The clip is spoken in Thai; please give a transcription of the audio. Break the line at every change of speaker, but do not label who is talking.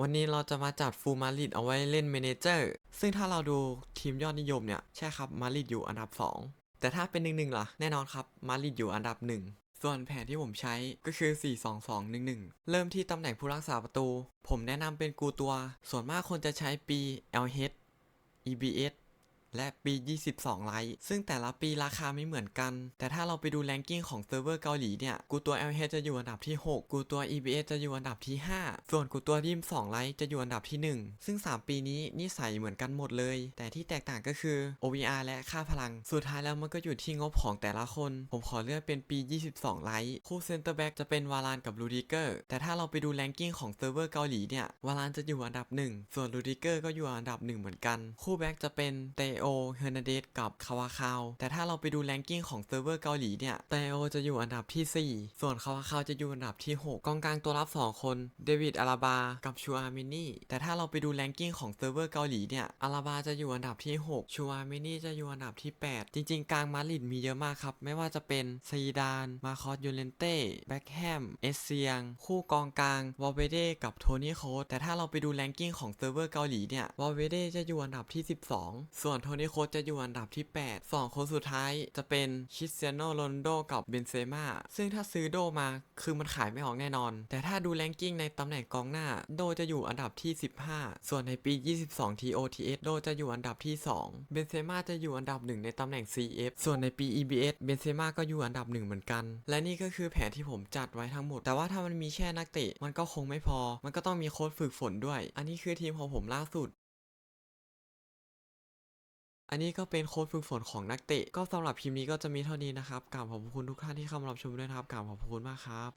วันนี้เราจะมาจัดฟูลมาริดเอาไว้เล่นเมเนเจอร์ ซึ่งถ้าเราดูทีมยอดนิยมเนี่ย ใช่ครับ มาริดอยู่อันดับ 2 แต่ถ้าเป็นหนึ่งหนึ่งล่ะ แน่นอนครับ มาริดอยู่อันดับ 1 ส่วนแผนที่ผมใช้ก็คือ 4-2-2-1-1 เริ่มที่ตำแหน่งผู้รักษาประตู ผมแนะนำเป็นกูตัว ส่วนมากคนจะใช้ปี LH EBS และปี 22 ไลท์ซึ่งแต่ละปีราคาไม่เหมือนกัน แต่ถ้าเราไปดูแรงกิ้งของเซิร์ฟเวอร์เกาหลีเนี่ย กูตัว LH จะอยู่อันดับที่ 6 กูตัว EBS จะอยู่อันดับที่ 5 ส่วนกูตัวดิม2ไลท์จะอยู่อันดับที่ 1 ซึ่ง 3 ปีนี้นิสัยเหมือนกันหมดเลย แต่ที่แตกต่างก็คือ OVR และค่าพลัง สุดท้ายแล้วมันก็อยู่ที่งบของแต่ละคน ผมขอเลือกเป็นปี 22 ไลท์คู่เซนเตอร์แบ็กจะเป็นวารานกับลูดิเกอร์แต่ถ้าเราไปดูแรงกิ้งของเซิร์ฟเวอร์เกาหลีเนี่ยวารานจะอยู่อันดับ 1 ส่วนลูดิเกอร์ก็อยู่อันดับ 1 เหมือนกัน คู่แบ็กจะเป็นเตโโอเฮอร์นาเดสกับคาวาคาว แต่ถ้าเราไปดูแรงกิ้งของเซิร์ฟเวอร์เกาหลีเนี่ยเตโอจะอยู่อันดับที่ 4 ส่วนคาวาคาวจะอยู่อันดับที่ 6 กองกลางตัวรับ 2 คนเดวิดอาราบากับชูอาร์มินี่แต่ถ้าเราไปดูแรงกิ้งของเซิร์ฟเวอร์เกาหลีเนี่ยอาราบาจะอยู่อันดับที่ 6 ชูอาร์มินี่จะอยู่อันดับที่ 8 จริง ๆ กลางมาริดมีเยอะมากครับ ไม่ว่าจะเป็นซีดาน มาคอสยูเลนเต้แบ็คแฮมเอสเซียง คู่กองกลางวอลเวเดกับโทนี่โคสแต่ถ้าเราไปดูแรงกิ้งของเซิร์ฟเวอร์เกาหลีเนี่ยวอลเวเดจะอยู่อันดับที่ 12 ส่วนโทนี่โคสจะอยู่อันดับที่8สองคนสุดท้ายจะเป็นคริสเตียโนโรนโดกับเบนเซม่าซึ่งถ้าซื้อโดมาคือมันขายไม่ออกแน่นอน แต่ถ้าดูแรงกิ้งในตำแหน่งกองหน้าโดจะอยู่อันดับที่ 15 ส่วนในปี 22 TOTS โดจะอยู่อันดับที่ 2 เบนเซม่าจะอยู่อันดับหนึ่งในตำแหน่ง CF ส่วนในปี EBS เบนเซม่าก็อยู่อันดับหนึ่งเหมือนกัน และนี่ก็คือแผนที่ผมจัดไว้ทั้งหมด แต่ว่าถ้ามันมีแค่นักเตะมันก็คงไม่พอ มันก็ต้องมีโค้ชฝึกฝนด้วย อันนี้คือทีมของผมล่าสุด อันนี้ก็เป็นโค้ดฝึกฝนของนักเตะ ก็สำหรับคลิปนี้ก็จะมีเท่านี้นะครับกราบขอบคุณทุกท่านที่เข้ามารับชมด้วยนะครับกราบขอบคุณมากครับ